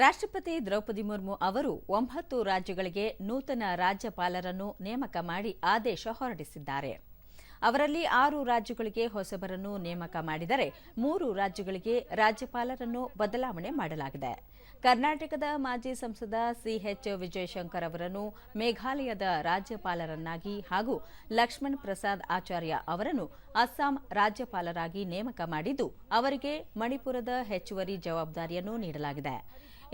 ರಾಷ್ಟ್ರಪತಿ ದ್ರೌಪದಿ ಮುರ್ಮು ಅವರು ಒಂಬತ್ತು ರಾಜ್ಯಗಳಿಗೆ ನೂತನ ರಾಜ್ಯಪಾಲರನ್ನು ನೇಮಕ ಮಾಡಿ ಆದೇಶ ಹೊರಡಿಸಿದ್ದಾರೆ. ಅವರಲ್ಲಿ ಆರು ರಾಜ್ಯಗಳಿಗೆ ಹೊಸಬರನ್ನು ನೇಮಕ ಮಾಡಿದರೆ ಮೂರು ರಾಜ್ಯಗಳಿಗೆ ರಾಜ್ಯಪಾಲರನ್ನು ಬದಲಾವಣೆ ಮಾಡಲಾಗಿದೆ. ಕರ್ನಾಟಕದ ಮಾಜಿ ಸಂಸದ ಸಿಎಚ್ ವಿಜಯಶಂಕರ್ ಅವರನ್ನು ಮೇಘಾಲಯದ ರಾಜ್ಯಪಾಲರನ್ನಾಗಿ ಹಾಗೂ ಲಕ್ಷ್ಮಣ್ ಪ್ರಸಾದ್ ಆಚಾರ್ಯ ಅವರನ್ನು ಅಸ್ಸಾಂ ರಾಜ್ಯಪಾಲರಾಗಿ ನೇಮಕ ಮಾಡಿದ್ದು ಅವರಿಗೆ ಮಣಿಪುರದ ಹೆಚ್ಚುವರಿ ಜವಾಬ್ದಾರಿಯನ್ನು ನೀಡಲಾಗಿದೆ.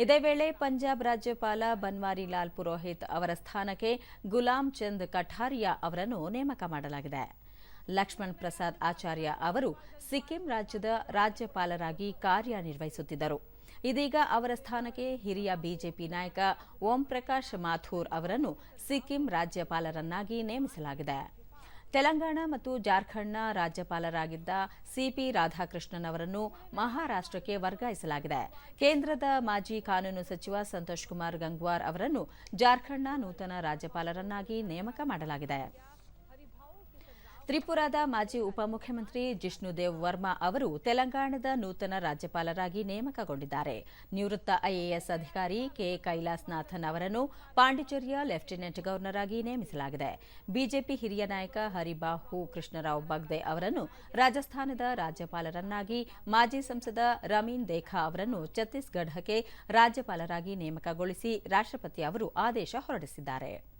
ಇದೇ ವೇಳೆ ಪಂಜಾಬ್ ರಾಜ್ಯಪಾಲ ಬನ್ವಾರಿಲಾಲ್ ಪುರೋಹಿತ್ ಅವರ ಸ್ಥಾನಕ್ಕೆ ಗುಲಾಂ ಚಂದ್ ಕಠಾರಿಯಾ ಅವರನ್ನು ನೇಮಕ ಮಾಡಲಾಗಿದೆ. ಲಕ್ಷ್ಮಣ್ ಪ್ರಸಾದ್ ಆಚಾರ್ಯ ಅವರು ಸಿಕ್ಕಿಂ ರಾಜ್ಯದ ರಾಜ್ಯಪಾಲರಾಗಿ ಕಾರ್ಯನಿರ್ವಹಿಸುತ್ತಿದ್ದರು. ಇದೀಗ ಅವರ ಸ್ಥಾನಕ್ಕೆ ಹಿರಿಯ ಬಿಜೆಪಿ ನಾಯಕ ಓಂ ಪ್ರಕಾಶ್ ಮಾಥೂರ್ ಅವರನ್ನು ಸಿಕ್ಕಿಂ ರಾಜ್ಯಪಾಲರನ್ನಾಗಿ ನೇಮಿಸಲಾಗಿದೆ. ತೆಲಂಗಾಣ ಮತ್ತು ಜಾರ್ಖಂಡ್ನ ರಾಜ್ಯಪಾಲರಾಗಿದ್ದ ಸಿಪಿ ರಾಧಾಕೃಷ್ಣನ್ ಅವರನ್ನು ಮಹಾರಾಷ್ಟ್ರಕ್ಕೆ ವರ್ಗಾಯಿಸಲಾಗಿದೆ. ಕೇಂದ್ರದ ಮಾಜಿ ಕಾನೂನು ಸಚಿವ ಸಂತೋಷ್ ಕುಮಾರ್ ಗಂಗ್ವಾರ್ ಅವರನ್ನು ಜಾರ್ಖಂಡ್ನ ನೂತನ ರಾಜ್ಯಪಾಲರನ್ನಾಗಿ ನೇಮಕ ಮಾಡಲಾಗಿದೆ. ತ್ರಿಪುರಾದ ಮಾಜಿ ಉಪಮುಖ್ಯಮಂತ್ರಿ ಜಿಷ್ಣುದೇವ್ ವರ್ಮಾ ಅವರು ತೆಲಂಗಾಣದ ನೂತನ ರಾಜ್ಯಪಾಲರಾಗಿ ನೇಮಕಗೊಂಡಿದ್ದಾರೆ. ನಿವೃತ್ತ ಐಎಎಸ್ ಅಧಿಕಾರಿ ಕೆ. ಕೈಲಾಸ್ನಾಥನ್ ಅವರನ್ನು ಪಾಂಡಿಚೇರಿಯ ಲೆಫ್ಟಿನೆಂಟ್ ಗವರ್ನರ್ ಆಗಿ ನೇಮಿಸಲಾಗಿದೆ. ಬಿಜೆಪಿ ಹಿರಿಯ ನಾಯಕ ಹರಿಬಾಹು ಕೃಷ್ಣರಾವ್ ಬಗ್ದೆ ಅವರನ್ನು ರಾಜಸ್ಥಾನದ ರಾಜ್ಯಪಾಲರನ್ನಾಗಿ, ಮಾಜಿ ಸಂಸದ ರಮೀನ್ ದೇಖಾ ಅವರನ್ನು ಛತ್ತೀಸ್ಗಢಕ್ಕೆ ರಾಜ್ಯಪಾಲರಾಗಿ ನೇಮಕಗೊಳಿಸಿ ರಾಷ್ಟ್ರಪತಿ ಅವರು ಆದೇಶ ಹೊರಡಿಸಿದ್ದಾರೆ.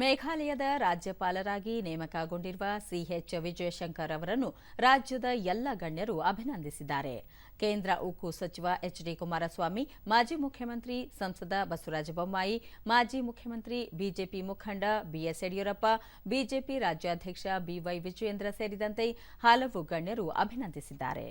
ಮೇಘಾಲಯದ ರಾಜ್ಯಪಾಲರಾಗಿ ನೇಮಕಗೊಂಡಿರುವ ಸಿಎಚ್ ವಿಜಯಶಂಕರ್ ಅವರನ್ನು ರಾಜ್ಯದ ಎಲ್ಲ ಗಣ್ಯರು ಅಭಿನಂದಿಸಿದ್ದಾರೆ. ಕೇಂದ್ರ ಉಕ್ಕು ಸಚಿವ ಎಚ್ ಡಿ ಕುಮಾರಸ್ವಾಮಿ, ಮಾಜಿ ಮುಖ್ಯಮಂತ್ರಿ ಸಂಸದ ಬಸವರಾಜ ಬೊಮ್ಮಾಯಿ, ಮಾಜಿ ಮುಖ್ಯಮಂತ್ರಿ ಬಿಜೆಪಿ ಮುಖಂಡ ಬಿಎಸ್ ಯಡಿಯೂರಪ್ಪ, ಬಿಜೆಪಿ ರಾಜ್ಯಾಧ್ಯಕ್ಷ ಬಿವೈ ವಿಜಯೇಂದ್ರ ಸೇರಿದಂತೆ ಹಲವು ಗಣ್ಯರು ಅಭಿನಂದಿಸಿದ್ದಾರೆ.